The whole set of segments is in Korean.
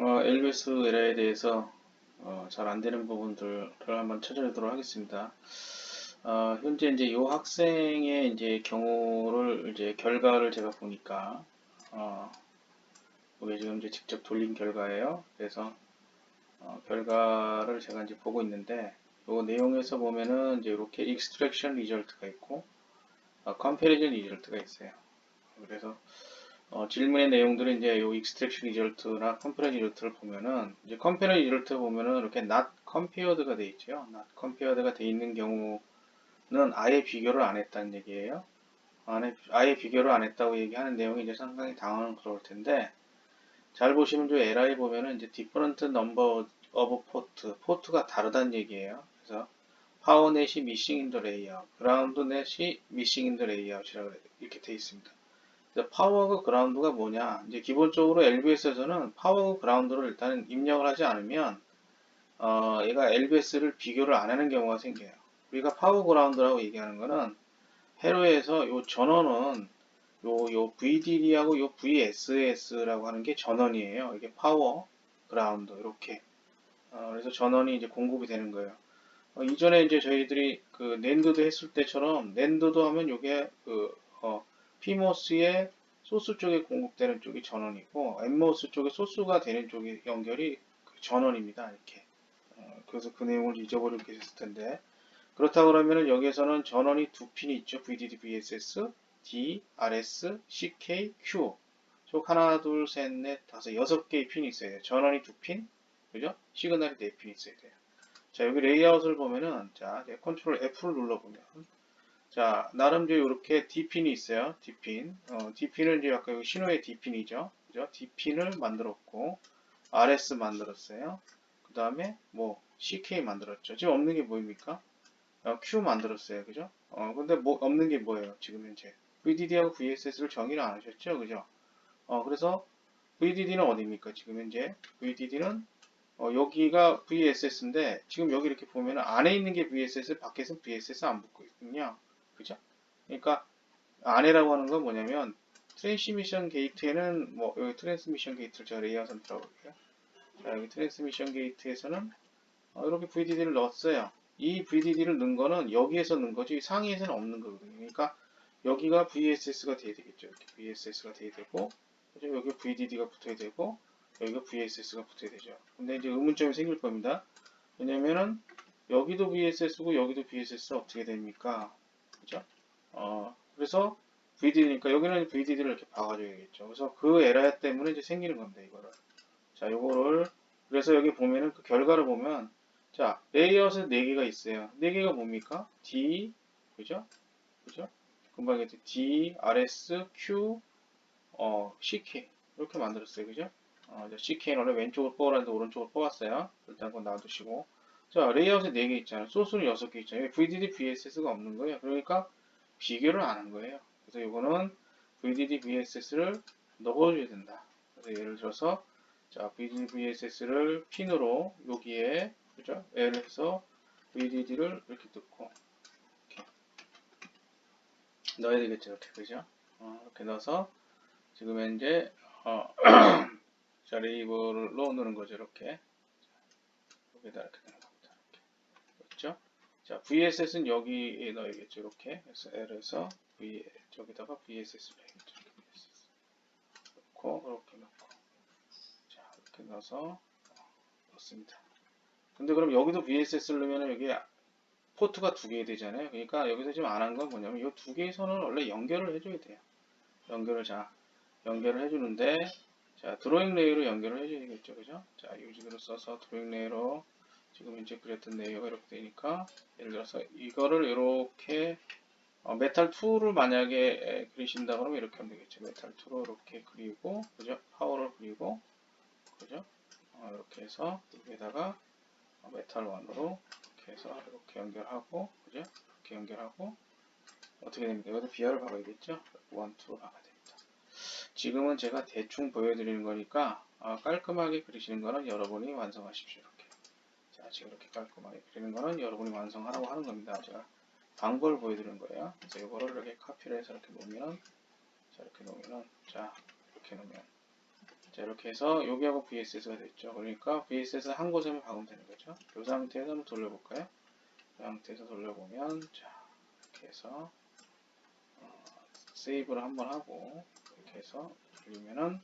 어, 엘비스 에라에 대해서 어, 잘 안 되는 부분들을 한번 찾아보도록 하겠습니다. 어, 현재 이제 이 학생의 이제 경우를 이제 결과를 제가 보니까 어, 이게 지금 이제 직접 돌린 결과예요. 그래서 어, 결과를 제가 이제 보고 있는데 이 내용에서 보면은 이제 이렇게 extraction result가 있고 어, comparison result가 있어요. 그래서 어, 질문의 내용들은 이제 요 extraction result나 comparison result를 보면은 이제 comparison result 보면은 이렇게 not compared가 돼 있죠. not compared가 돼 있는 경우는 아예 비교를 안 했다는 얘기예요. 안에 아예 비교를 안 했다고 얘기하는 내용이 이제 상당히 당황스러울 텐데 잘 보시면 저 LI 보면은 이제 different number of port, 포트가 다르다는 얘기예요. 그래서 파워 넷이 missing in the layout, 그라운드 넷이 missing in the layout이라고 이렇게 돼 있습니다. 파워하고 그라운드가 뭐냐? 이제 기본적으로 LBS에서는 파워하고 그라운드를 일단 입력을 하지 않으면 어, 얘가 LBS를 비교를 안 하는 경우가 생겨요. 우리가 파워 그라운드라고 얘기하는 거는 헤로에서 요 전원은 요, 요 VDD하고 요 VSS라고 하는 게 전원이에요. 이게 파워, 그라운드, 이렇게. 어, 그래서 전원이 이제 공급이 되는 거예요. 어, 이전에 이제 저희들이 그 낸드도 했을 때처럼 낸드도 하면 요게 그, 어, PMOS의 소스 쪽에 공급되는 쪽이 전원이고 NMOS 쪽에 소스가 되는 쪽이 연결이 그 전원입니다. 이렇게. 어, 그래서 그 내용을 잊어버리고 계셨을 텐데. 그렇다고 그러면은 여기에서는 전원이 두 핀이 있죠. VDD, VSS, D, RS, CK, Q. 쪽 하나, 둘, 셋, 넷, 다섯, 여섯 개의 핀이 있어야 돼요. 전원이 두 핀, 그죠? 시그널이 네핀 있어야 돼요. 자, 여기 레이아웃을 보면은, 자, 컨트롤 F를 눌러보면, 자, 나름대로 이렇게 D핀이 있어요. D핀. 어, D핀은 이제 아까 신호의 D핀이죠. 그죠? D핀을 만들었고, RS 만들었어요. 그 다음에 뭐, CK 만들었죠. 지금 없는 게 뭐입니까? 어, Q 만들었어요. 그죠? 어, 근데 뭐, 없는 게 뭐예요? 지금 현재. VDD하고 VSS를 정의를 안 하셨죠? 그죠? 어, 그래서 VDD는 어디입니까? 지금 현재. VDD는 어, 여기가 VSS인데 지금 여기 이렇게 보면 안에 있는 게 VSS, 밖에서는 VSS 안 붙고 있군요. 그죠? 그러니까 안에라고 하는 건 뭐냐면 트랜스미션 게이트에는 뭐 여기 트랜스미션 게이트를 제가 레이아웃을 들어볼게요. 자 여기 트랜스미션 게이트에서는 어, 이렇게 VDD를 넣었어요. 이 VDD를 넣은 거는 여기에서 넣은 거지 상위에서는 없는 거거든요. 그러니까 여기가 VSS가 돼야 되겠죠. 이렇게 VSS가 돼야 되고? 여기 VDD가 붙어야 되고 여기가 VSS가 붙어야 되죠. 근데 이제 의문점이 생길 겁니다. 왜냐면은 여기도 VSS고 여기도 VSS 어떻게 됩니까? 그죠? 어, 그래서 VDD니까 여기는 VDD를 이렇게 박아줘야겠죠. 그래서 그 에러 때문에 이제 생기는 겁니다. 이거를. 자, 요거를 그래서 여기 보면은 그 결과를 보면 자, 레이아웃에 4개가 있어요. 4개가 뭡니까? D, 그죠? 그죠? 금방 얘기했죠. D, RS, Q, 어, CK. 이렇게 만들었어요. 그죠? 어, 이제 CK는 원래 왼쪽으로 뽑으라는데 오른쪽으로 뽑았어요. 일단 그건 놔두시고. 자, 레이아웃에 4개 있잖아요. 소스는 6개 있잖아요. VDD, VSS가 없는 거예요. 그러니까 비교를 안 한 거예요. 그래서 이거는 VDD, VSS를 넣어줘야 된다. 그래서 예를 들어서 자, VDD, VSS를 핀으로 여기에 그죠? 예를 들어서 VDD를 이렇게 넣고 이렇게 넣어야 되겠죠. 이렇게 그죠? 어, 이렇게 넣어서 지금 현재 어, 자, 레이블로 넣는 거죠. 이렇게 여기다. 이렇게 그렇죠? 자, VSS는 여기에 넣어야겠죠. 이렇게 그래서 L에서 V 저기다가 VSS를 해야겠죠. VSS 넣고 이렇게 넣고 자, 이렇게 넣어서 넣습니다. 근데 그럼 여기도 VSS를 넣으면 여기 포트가 두 개 되잖아요. 그러니까 여기서 지금 안 한 건 뭐냐면 이 두 개의 선을 원래 연결을 해줘야 돼요. 연결을 자 연결을 해주는데 자 드로잉 레이로 연결을 해줘야 되겠죠, 그죠? 자 유지도를 써서 드로잉 레이로 지금 현재 그렸던 레이어가 이렇게 되니까 예를 들어서 이거를 이렇게 어, 메탈 2를 만약에 그리신다 그러면 이렇게 하면 되겠죠. 메탈 2로 이렇게 그리고 그죠? 파워를 그리고 그죠? 어, 이렇게 해서 여기에다가 메탈 1으로 이렇게 해서 이렇게 연결하고 그죠? 이렇게 연결하고 어떻게 됩니까? 여기도 비하를 박아야겠죠? 1, 2로 박아야 됩니다. 지금은 제가 대충 보여드리는 거니까 어, 깔끔하게 그리시는 거는 여러분이 완성하십시오. 지금 이렇게 깔끔하게 그리는 거는 여러분이 완성하라고 하는 겁니다. 제가 방법을 보여드리는 거예요. 그래서 이거를 이렇게 카피를 해서 이렇게 놓으면 자, 이렇게 놓으면은 자, 이렇게 놓으면 자, 이렇게 해서 여기하고 VSS가 됐죠. 그러니까 VSS 한 곳에만 박으면 되는 거죠. 이 상태에서 한번 돌려볼까요? 이 상태에서 돌려보면, 자, 이렇게 해서, 어, 세이브를 한번 하고, 이렇게 해서 돌리면은,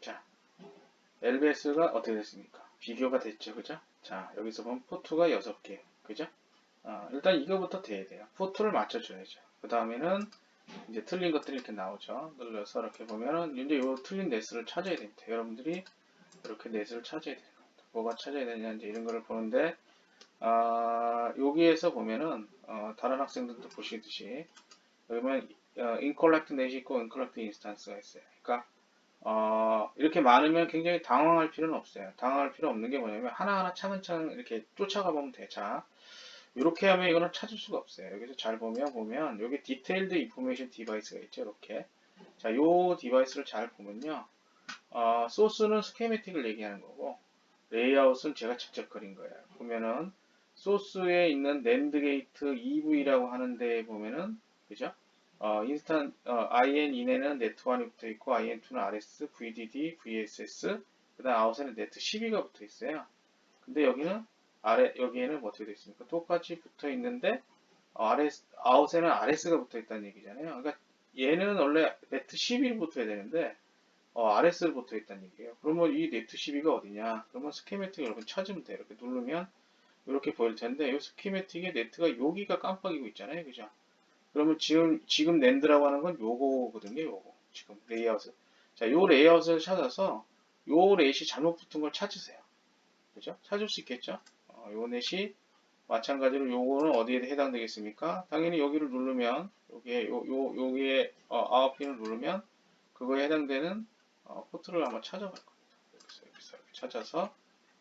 자, LBS가 어떻게 됐습니까? 비교가 됐죠, 그죠? 자, 여기서 보면 포트가 6개, 그죠? 아, 일단 이거부터 돼야 돼요. 포트를 맞춰줘야죠. 그 다음에는 이제 틀린 것들이 이렇게 나오죠. 눌러서 이렇게 보면은 이제 요 틀린 네스를 찾아야 됩니다. 여러분들이 이렇게 네스를 찾아야 되는 겁니다. 뭐가 찾아야 되냐 이제 이런 거를 보는데 아, 여기에서 보면은 어, 다른 학생들도 보시듯이 그러면 어, incollect 넷이 있고 incollect instance가 있어요. 그러니까 어, 이렇게 많으면 굉장히 당황할 필요는 없어요. 당황할 필요 없는 게 뭐냐면 하나하나 차근차근 이렇게 쫓아가 보면 돼. 자, 이렇게 하면 이거는 찾을 수가 없어요. 여기서 잘 보면 보면 여기 디테일드 인포메이션 디바이스가 있죠. 이렇게. 자, 요 디바이스를 잘 보면요. 어, 소스는 스케메틱을 얘기하는 거고 레이아웃은 제가 직접 그린 거예요. 보면은 소스에 있는 낸드 게이트 EV라고 하는데 보면은 그죠? 어, 인스탄 어, IN 인에는 네트1이 붙어 있고 IN2는 RS, VDD, VSS 그다음 아웃에는 네트 12가 붙어 있어요. 근데 여기는 아래 여기에는 뭐 어떻게 되어 있습니까? 똑같이 붙어 있는데 어, RS 아웃에는 RS가 붙어 있다는 얘기잖아요. 그러니까 얘는 원래 네트 11이 붙어야 되는데 어, RS를 붙어 있다는 얘기예요. 그러면 이 네트 12가 어디냐? 그러면 스키매틱 여러분 찾으면 돼요. 이렇게 누르면 이렇게 보일 텐데 이 스키매틱의 네트가 여기가 깜빡이고 있잖아요. 그죠? 그러면 지금 지금 낸드라고 하는 건 요거거든요. 요거 지금 레이아웃을 자, 요 레이아웃을 찾아서 요 렛이 잘못 붙은 걸 찾으세요. 그죠? 찾을 수 있겠죠? 어, 요 넷이 마찬가지로 요거는 어디에 해당되겠습니까? 당연히 여기를 누르면 여기에 요, 요 여기에 어, 아웃 핀을 누르면 그거에 해당되는 어, 포트를 한번 찾아갈 겁니다. 여기서 여기서 이렇게 찾아서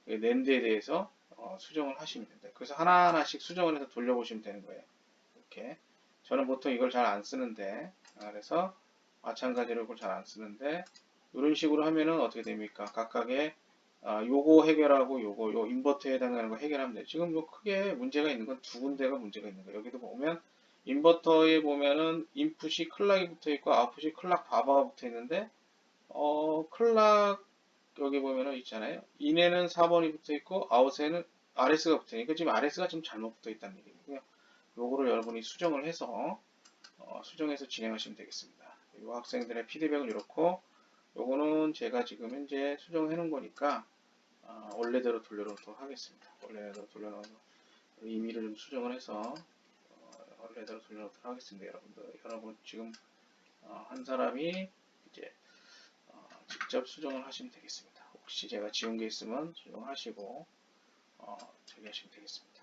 이 낸드에 대해서 어, 수정을 하시면 됩니다. 그래서 하나하나씩 수정을 해서 돌려보시면 되는 거예요. 이렇게 저는 보통 이걸 잘 안 쓰는데 아, 그래서 마찬가지로 이걸 잘 안 쓰는데 이런 식으로 하면은 어떻게 됩니까? 각각의 아, 요거 해결하고 요거 요 인버터에 해당하는 거 해결하면 돼요. 지금 뭐 크게 문제가 있는 건 두 군데가 문제가 있는 거예요. 여기도 보면 인버터에 보면은 인풋이 클락이 붙어 있고 아웃풋이 클락 바바가 붙어 있는데 어 클락 여기 보면은 있잖아요. 인에는 4번이 붙어 있고 아웃에는 RS가 붙어 있으니까 지금 RS가 좀 잘못 붙어 있다는 얘기고요. 요거를 여러분이 수정을 해서 어, 수정해서 진행하시면 되겠습니다. 이 학생들의 피드백은 이렇고 요거는 제가 지금 현재 수정해 놓은 거니까 어, 원래대로 돌려놓도록 하겠습니다. 원래대로 돌려놓아서 의미를 좀 수정을 해서 어, 원래대로 돌려놓도록 하겠습니다. 여러분들 여러분 지금 어, 한 사람이 이제 어, 직접 수정을 하시면 되겠습니다. 혹시 제가 지운 게 있으면 수정하시고 어, 저기 하시면 되겠습니다.